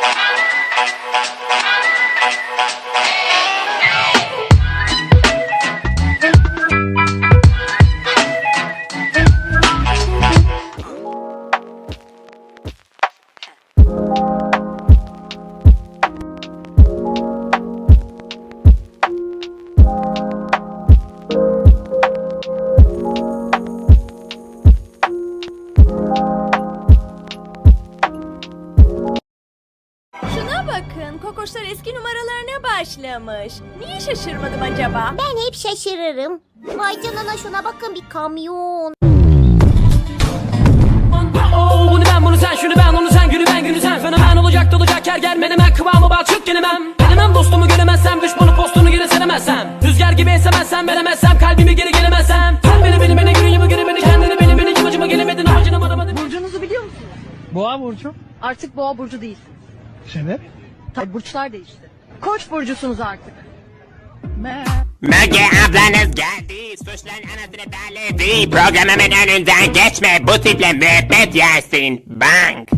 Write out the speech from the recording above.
you. Koçlar eski numaralarına başlamış. Niye şaşırmadım acaba? Ben hep şaşırırım. Vay canına şuna bakın bir kamyon. Oo, bunu ben bunu sen şunu ben onu sen günü ben günü sen Fenomen olacak dolacak her gel menemen kıvamı bal çok gelemem Denemem dostumu göremezsem düşmanı postunu geri seremezsem Rüzgar gibi esemezsem veremezsem kalbimi geri gelemezsem Sen beni beni beni günü gibi göre beni kendini beni beni yamacıma gelemedin amacına varamadın Burcunuzu biliyor musunuz? Boğa burcu. Artık boğa burcu değil. Sebep? Burçlar değişti. Koç burcusunuz artık. Müge ablanız geldi. Suçların anasını belirdi. Programımın önünden geçme. Bu tiple müebbet yersin. Bang.